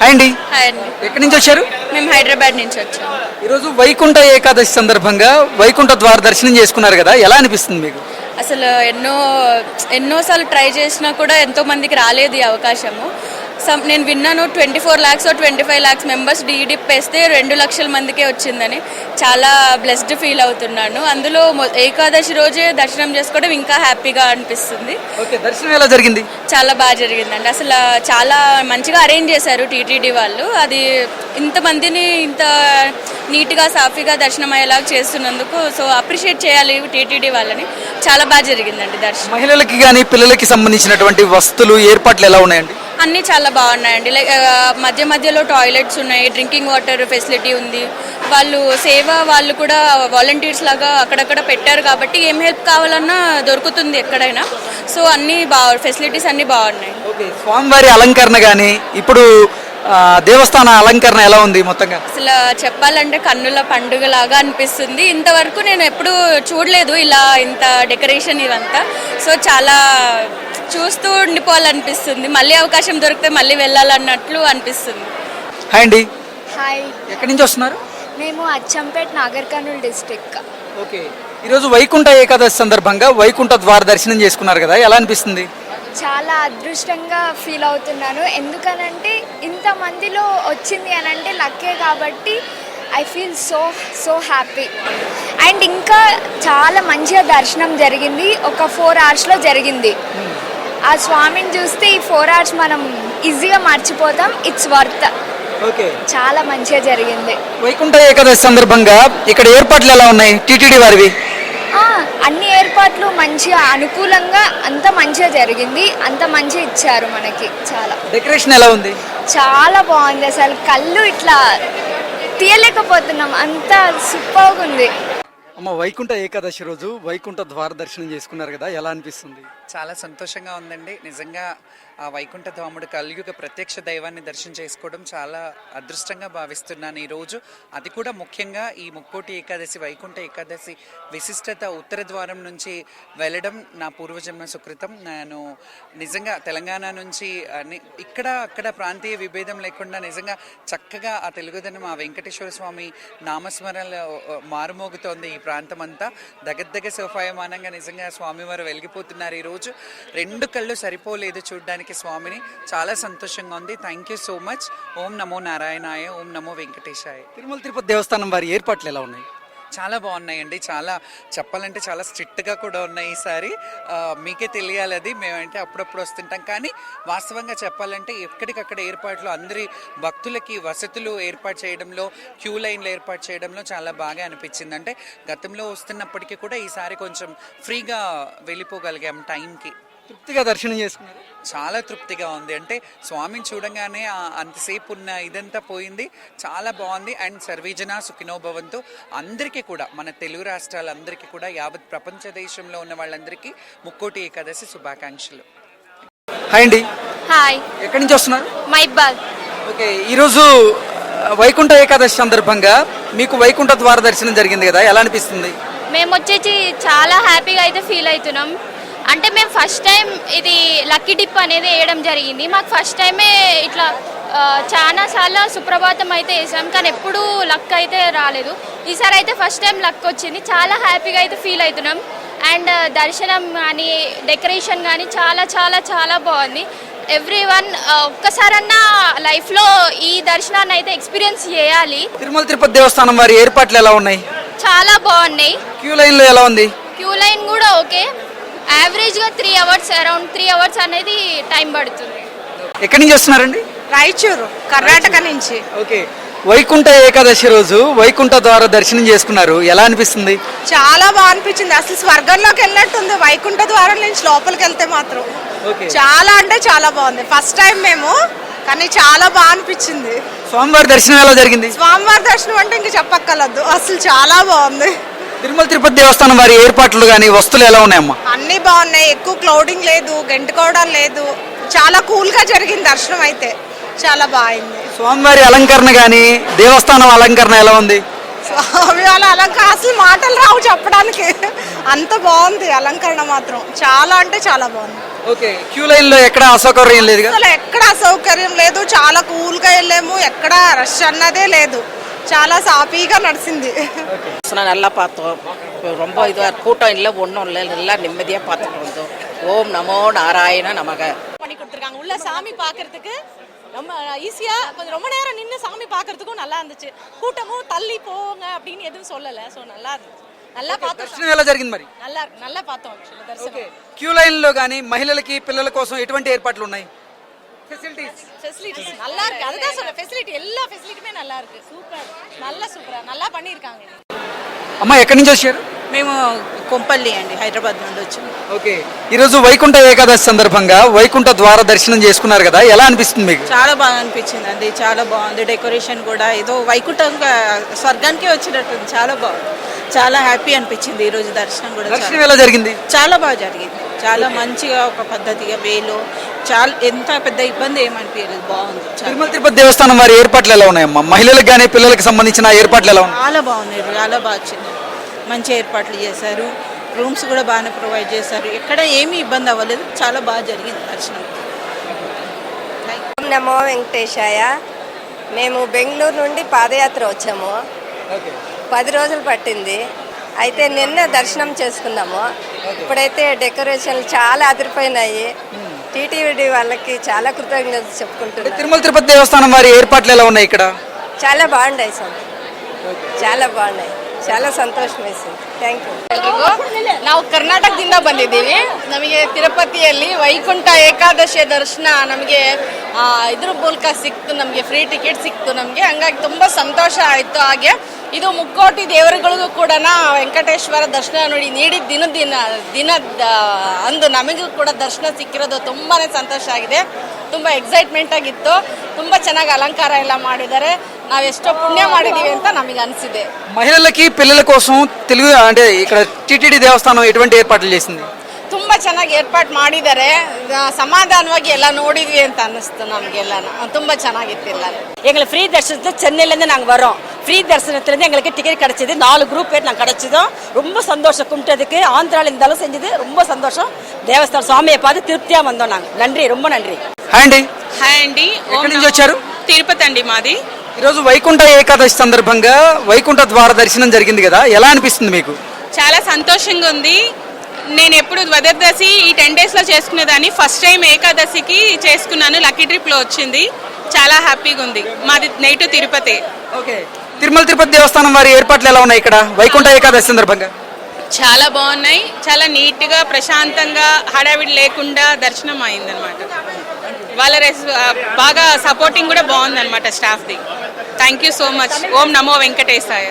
Hi అండి. ఎక్కడి నుంచి వచ్చారు? మేము హైదరాబాద్ నుంచి వచ్చాము ఈరోజు వైకుంఠ ఏకాదశి సందర్భంగా వైకుంఠ ద్వార దర్శనం చేసుకున్నారు కదా ఎలా అనిపిస్తుంది మీకు? అసలు ఎన్నో ఎన్నోసార్లు ట్రై చేసినా కూడా ఎంతో మందికి రాలేదు ఈ అవకాశము. సమ్ నేను విన్నాను twenty four lakhs twenty five lakhs members డీడిప్ వేస్తే రెండు లక్షల మందికే వచ్చిందని చాలా బ్లెస్డ్ ఫీల్ అవుతున్నాను. అందులో ఏకాదశి రోజే దర్శనం చేసుకోవడం ఇంకా హ్యాపీగా అనిపిస్తుంది. దర్శనం ఎలా జరిగింది? చాలా బాగా జరిగిందండి. అసలు చాలా మంచిగా అరేంజ్ చేశారు టీటీడీ వాళ్ళు. అది ఇంతమందిని ఇంత నీట్గా సాఫీగా దర్శనం అయ్యేలాగా చేస్తున్నందుకు సో అప్రిషియేట్ చేయాలి టీటీడీ వాళ్ళని. చాలా బాగా జరిగిందండి దర్శనం. మహిళలకి కానీ పిల్లలకి సంబంధించినటువంటి వస్తువులు ఏర్పాట్లు ఎలా ఉన్నాయండి? అన్నీ చాలా బాగున్నాయండి. లైక్ మధ్య మధ్యలో టాయిలెట్స్ ఉన్నాయి డ్రింకింగ్ వాటర్ ఫెసిలిటీ ఉంది. వాళ్ళు సేవ వాళ్ళు కూడా వాలంటీర్స్ లాగా అక్కడక్కడ పెట్టారు కాబట్టి ఏం హెల్ప్ కావాలన్నా దొరుకుతుంది ఎక్కడైనా. సో అన్నీ బాగా ఫెసిలిటీస్ అన్నీ బాగున్నాయి. స్వామివారి అలంకరణ కానీ ఇప్పుడు దేవస్థాన అలంకరణ ఎలా ఉంది మొత్తంగా? అసలు చెప్పాలంటే కన్నుల పండుగ లాగా అనిపిస్తుంది. ఇంతవరకు నేను ఎప్పుడు చూడలేదు ఇలా ఇంత డెకరేషన్ ఇవంతా. సో చాలా చూస్తూ ఉండిపోవాలనిపిస్తుంది. మళ్ళీ అవకాశం దొరికితే మళ్ళీ వెళ్ళాలన్నట్లు అనిపిస్తుంది. హాయ్ అండి. హాయ్. ఎక్కడి నుంచి వస్తున్నారు? మేము Achampet Nagarkurnool district okay. ఈరోజు వైకుంఠ ఏకాదశి సందర్భంగా వైకుంఠ ద్వార దర్శనం చేసుకున్నారు కదా ఎలా అనిపిస్తుంది? చాలా అదృష్టంగా ఫీల్ అవుతున్నాను. ఎందుకనంటే ఇంతమందిలో వచ్చింది అని అంటే లక్కే కాబట్టి I feel so so happy. And ఇంకా చాలా మంచిగా దర్శనం జరిగింది. ఒక ఫోర్ అవర్స్లో జరిగింది. ఆ స్వామిని చూస్తే ఈ ఫోర్ అవర్స్ మనం ఈజీగా మర్చిపోతాం. It's worth okay. చాలా మంచిగా జరిగింది. వైకుంఠ ఏకాదశి సందర్భంగా ఇక్కడ ఏర్పాట్లు ఎలా ఉన్నాయి? టీటీడీ వారివి? అన్ని ఏర్పాట్లు మంచిగా అనుకూలంగా అంత మంచిగా జరిగింది. అంత మంచిగా ఇచ్చారు మనకి. చాలా. డెకరేషన్ ఎలా ఉంది? చాలా బాగుంది. అసలు కళ్ళు ఇట్లా తీయలేకపోతున్నాం. అంత సూపర్గా ఉంది. అమ్మ వైకుంఠ ఏకాదశి రోజు వైకుంఠ ద్వార దర్శనం చేసుకున్నారు కదా ఎలా అనిపిస్తుంది? చాలా సంతోషంగా ఉందండి. నిజంగా ఆ వైకుంఠ ధాముడు కలియుగ ప్రత్యక్ష దైవాన్ని దర్శనం చేసుకోవడం చాలా అదృష్టంగా భావిస్తున్నాను ఈరోజు. అది కూడా ముఖ్యంగా ఈ ముక్కోటి ఏకాదశి వైకుంఠ ఏకాదశి విశిష్టత ఉత్తర ద్వారం నుంచి వెళ్ళడం నా పూర్వజన్మ సుకృతం. నేను నిజంగా తెలంగాణ నుంచి ఇక్కడ అక్కడ ప్రాంతీయ విభేదం లేకుండా నిజంగా చక్కగా ఆ తెలుగుదనం ఆ వెంకటేశ్వర స్వామి నామస్మరణలో మారుమోగుతోంది ఈ ప్రాంతం అంతా దగ్గర సోపాయమానంగా నిజంగా స్వామివారు వెలిగిపోతున్నారు ఈరోజు. రెండు కళ్ళు సరిపోలేదు చూడ్డానికి. స్వామిని. చాలా సంతోషంగా ఉంది. Thank you so much. ఓం నమో నారాయణాయ ఓం నమో వెంకటేశాయ. తిరుమల తిరుపతి దేవస్థానం వారి ఏర్పాట్లు ఎలా ఉన్నాయి? చాలా బాగున్నాయండి. చాలా చెప్పాలంటే చాలా స్ట్రిక్ట్గా కూడా ఉన్నాయి ఈసారి. మీకే తెలియాలి అది. మేమంటే అప్పుడప్పుడు వస్తుంటాం. కానీ వాస్తవంగా చెప్పాలంటే ఎక్కడికక్కడ ఏర్పాట్లు అందరి భక్తులకి వసతులు ఏర్పాటు చేయడంలో క్యూ లైన్లు ఏర్పాటు చేయడంలో చాలా బాగా అనిపించింది. అంటే గతంలో వస్తున్నప్పటికీ కూడా ఈసారి కొంచెం ఫ్రీగా వెళ్ళిపోగలిగాం టైంకి. తృప్తిగా దర్శనం చేసుకున్నారు? చాలా తృప్తిగా ఉంది. అంటే స్వామిని చూడంగానే ఆ అంతసేపు ఉన్న ఇదంతా పోయింది. చాలా బాగుంది. అండ్ సర్వీజన సుఖినోభవంతో అందరికీ కూడా మన తెలుగు రాష్ట్రాలందరికీ కూడా యావత్ ప్రపంచ దేశంలో ఉన్న వాళ్ళందరికీ ముక్కోటి ఏకాదశి శుభాకాంక్షలు. హాయ్ అండి. హాయ్. ఎక్కడి నుంచి వస్తున్నారు? మైబాద్. ఓకే ఈరోజు వైకుంఠ ఏకాదశి సందర్భంగా మీకు వైకుంఠ ద్వార దర్శనం జరిగింది కదా? ఎలా అనిపిస్తుంది? మేము వచ్చేసి చాలా హ్యాపీగా అయితే ఫీల్ అవుతున్నాం. అంటే మేము ఫస్ట్ టైం ఇది లక్కీ డిప్ అనేది వేయడం జరిగింది. మాకు ఫస్ట్ టైమే ఇట్లా చాలా సార్లు సుప్రభాతం అయితే వేసాం. కానీ ఎప్పుడూ లక్ అయితే రాలేదు. ఈసారి అయితే ఫస్ట్ టైం లక్ వచ్చింది. చాలా హ్యాపీగా అయితే ఫీల్ అవుతున్నాం. అండ్ దర్శనం కానీ డెకరేషన్ కానీ చాలా చాలా చాలా బాగుంది. ఎవ్రీ వన్ ఒక్కసారన్నా లైఫ్లో ఈ దర్శనాన్ని అయితే ఎక్స్పీరియన్స్ చేయాలి. తిరుమల తిరుపతి దేవస్థానం వారి ఏర్పాట్లు ఎలా ఉన్నాయి? చాలా బాగున్నాయి. క్యూ లైన్లో ఎలా ఉంది? క్యూ లైన్ కూడా ఓకే. యావరేజ్గా three hours around three hours అనేది టైం పడుతుంది. ఎక్కడి నుంచి వస్తున్నారండి? రాయచూరు కర్ణాటక నుంచి. ఓకే. వైకుంఠ ఏకాదశి రోజు వైకుంఠ ద్వార దర్శనం చేసుకున్నారు. ఎలా అనిపిస్తుంది? చాలా బాగా అనిపించింది. అసలు స్వర్గంలోకి వెళ్ళినట్టుంది. వైకుంఠ ద్వారం నుంచి లోపలికి వెళ్తే మాత్రం. ఓకే. చాలా అంటే చాలా బాగుంది. ఫస్ట్ టైం మేము కానీ చాలా బాగా అనిపించింది. స్వామివారి దర్శనం ఎలా జరిగింది? స్వామివారి దర్శనం అంటే ఇంక చెప్పక్కర్లేదు. అసలు చాలా బాగుంది. తిరుమల తిరుపతి దేవస్థానం వారి ఏర్పాట్లు కానీ వస్తువులు ఎలా ఉన్నాయమ్మా? అన్నీ బాగున్నాయి. ఎక్కువ క్లౌడింగ్ లేదు గెంటుకోవడం లేదు. చాలా కూల్గా జరిగింది దర్శనం అయితే. చాలా బాగుంది. స్వామివారి అలంకరణ కానీ దేవస్థానం అలంకరణ ఎలా ఉంది? స్వామి వాళ్ళ అలంకరణ అసలు మాటలు రావు చెప్పడానికి. అంత బాగుంది అలంకరణ మాత్రం. చాలా అంటే చాలా బాగుంది. ఓకే క్యూ లైన్లో ఎక్కడ అసౌకర్యం లేదుగా? అసలు ఎక్కడ అసౌకర్యం లేదు. చాలా కూల్గా వెళ్ళాము. ఎక్కడ రష్ అన్నదే లేదు. చాలా సాఫీగా నడిచింది நான் நல்லா பார்த்தோம் ரொம்ப இதுவாக கூட்டம் இல்லை ஒன்றும் இல்லை நல்லா நிம்மதியாக பார்த்துட்டு வந்தோம் ஓம் நமோ நாராயண நமக பண்ணி கொடுத்துருக்காங்க உள்ள சாமி பார்க்கறதுக்கு ரொம்ப ஈஸியா கொஞ்சம் ரொம்ப நேரம் நின்று சாமி பார்க்கறதுக்கும் நல்லா இருந்துச்சு கூட்டமும் தள்ளி போங்க அப்படின்னு எதுவும் சொல்லல ஸோ நல்லா இருந்துச்சு நல்லா பார்த்தோம் దర్శనం ఎలా జరిగింది మరి நல்லா இருக்கு நல்லா பார்த்தோம் actually தரிசனம் క్యూ లైన్ లో కానీ మహిళలకి పిల్లల కోసం ఎటువంటి ఏర్పాట్లు ఉన్నాయి ఫెసిలిటీస్ ஃபெசிலிட்டிஸ் நல்லா இருக்கு அதுதான் சொல்ல ஃபெசிலிட்டி எல்லா ஃபெசிலிட்டியுமே நல்லா இருக்கு சூப்பர் நல்லா சூப்பரா நல்லா பண்ணியிருக்காங்க అమ్మ ఎక్కడి నుంచి వచ్చారు మేము కొంపల్లి అండి హైదరాబాద్ నుండి వచ్చాము ఓకే ఈరోజు వైకుంఠ ఏకాదశి సందర్భంగా వైకుంఠ ద్వార దర్శనం చేసుకున్నారు కదా ఎలా అనిపిస్తుంది మీకు చాలా బాగా అనిపించింది అండి చాలా బాగుంది డెకరేషన్ కూడా ఏదో వైకుంఠంగా స్వర్గానికే వచ్చినట్టుంది చాలా బాగుంది చాలా హ్యాపీ అనిపించింది ఈ రోజు దర్శనం కూడా దర్శనం చాలా- ఎలా జరిగింది చాలా బాగా జరిగింది చాలా మంచిగా ఒక పద్ధతిగా వేలో చాలా ఎంత పెద్ద ఇబ్బంది ఏమనిపించలేదు బాగుంది తిరుమల తిరుపతి దేవస్థానం వారి ఏర్పాట్లు ఎలా ఉన్నాయమ్మా? మహిళలకు కానీ పిల్లలకు సంబంధించిన ఏర్పాట్లు ఎలా ఉన్నాయి? చాలా బాగున్నాయి చాలా బాగా వచ్చింది. మంచి ఏర్పాట్లు చేశారు. రూమ్స్ కూడా బాగానే ప్రొవైడ్ చేశారు. ఎక్కడ ఏమీ ఇబ్బంది అవ్వలేదు చాలా బాగా జరిగింది దర్శనం. నమో వెంకటేశాయ. మేము బెంగళూరు నుండి పాదయాత్ర వచ్చాము. పది రోజులు పట్టింది. అయితే నిన్న దర్శనం చేసుకున్నాము. ఇప్పుడైతే డెకరేషన్లు చాలా అదిరిపోయినాయి. టీటీవీ వాళ్ళకి చాలా కృతజ్ఞతలు చెప్పుకుంటున్నాను తిరుమల తిరుపతి దేవస్థానం వారి ఏర్పాట్లు ఎలా ఉన్నాయి ఇక్కడ చాలా బాగున్నాయి సార్ చాలా బాగున్నాయి చాలా ಸಂತೋಷ వేసింది ಥ್ಯಾಂಕ್ ಯು ಎಲ್ರಿಗೂ ನಾವು ಕರ್ನಾಟಕದಿಂದ ಬಂದಿದ್ದೀವಿ ನಮಗೆ ತಿರುಪತಿಯಲ್ಲಿ ವೈಕುಂಠ ಏಕಾದಶಿಯ ದರ್ಶನ ನಮಗೆ ಆ, ಇದ್ರ ಮೂಲಕ ಸಿಕ್ತು ನಮಗೆ ಫ್ರೀ ಟಿಕೆಟ್ ಸಿಕ್ತು ನಮಗೆ ಹಂಗಾಗಿ ತುಂಬ ಸಂತೋಷ ಆಯಿತು ಹಾಗೆ ಇದು ಮುಕ್ಕೋಟಿ ದೇವರುಗಳಿಗೂ ಕೂಡ ವೆಂಕಟೇಶ್ವರ ದರ್ಶನ ನೋಡಿ ನೀಡಿದ ದಿನ ದಿನ ದಿನದ ಅಂದು ನಮಗೂ ಕೂಡ ದರ್ಶನ ಸಿಕ್ಕಿರೋದು ತುಂಬಾ ಸಂತೋಷ ಆಗಿದೆ ತುಂಬ ಎಕ್ಸೈಟ್ಮೆಂಟ್ ಆಗಿತ್ತು ತುಂಬ ಚೆನ್ನಾಗಿ ಅಲಂಕಾರ ಎಲ್ಲ ಮಾಡಿದ್ದಾರೆ ನಾವು ಎಷ್ಟೋ ಪುಣ್ಯ ಮಾಡಿದ್ದೀವಿ ಅಂತ ನಮಗೆ ಅನಿಸಿದೆ మహిళలకి పిల్లల కోసం తెలుగు అంటే ఇక్కడ టిటిడి దేవస్థానం ఎటువంటి ఏర్పాట్లు చేసింది ತುಂಬಾ ಚೆನ್ನಾಗಿ ಏರ್ಪಾಟ್ ಮಾಡಿದ್ದಾರೆ ಆ, ಸಮಾಧಾನವಾಗಿ ಎಲ್ಲ ನೋಡಿದ್ವಿ ಅಂತ ಅನ್ನಿಸ್ತು ನಮಗೆಲ್ಲ ತುಂಬಾ ಚೆನ್ನಾಗಿತ್ತು ಎಲ್ಲ எங்களுக்கு ஃப்ரீ தரிசனத்தில் சென்னையிலேருந்து நாங்கள் வரோம் ஃப்ரீ தரிசனத்துலேருந்து எங்களுக்கு டிக்கெட் கிடைச்சது நாலு குரூப் பேர் நாங்கள் கிடைச்சதும் ரொம்ப சந்தோஷம் கும்பிட்டதுக்கு ஆந்திராவில் இருந்தாலும் செஞ்சது ரொம்ப சந்தோஷம் தேவஸ்தானம் சுவாமியை பார்த்து திருப்தியாக வந்தோம் நாங்கள் நன்றி ரொம்ப நன்றி హాయ్ అండి హాయ్ అండి ఎక్కడి నుంచి వచ్చారు తిరుపతి అండి మాది ఈరోజు వైకుంఠ ఏకాదశి సందర్భంగా వైకుంఠ ద్వార దర్శనం జరిగింది కదా ఎలా అనిపిస్తుంది మీకు చాలా సంతోషంగా ఉంది నేను ఎప్పుడు ద్వాదశి ఈ టెన్ డేస్లో చేసుకునేదాన్ని ఫస్ట్ టైం ఏకాదశికి చేసుకున్నాను లక్కీ ట్రిప్లో వచ్చింది చాలా హ్యాపీగా ఉంది మాది నైట్ తిరుపతి ఓకే తిరుమల తిరుపతి దేవస్థానం వారి ఏర్పాట్లు ఎలా ఉన్నాయి ఇక్కడ? వైకుంఠ ఏకాదశి సందర్భంగా? చాలా బాగున్నాయి. చాలా నీట్గా ప్రశాంతంగా హడావిడి లేకుండా దర్శనం అయిందనమాట వాళ్ళ రెస్ బాగా సపోర్టింగ్ కూడా బాగుందన్నమాట స్టాఫ్ది థ్యాంక్ యూ సో మచ్ ఓం నమో వెంకటేశాయ.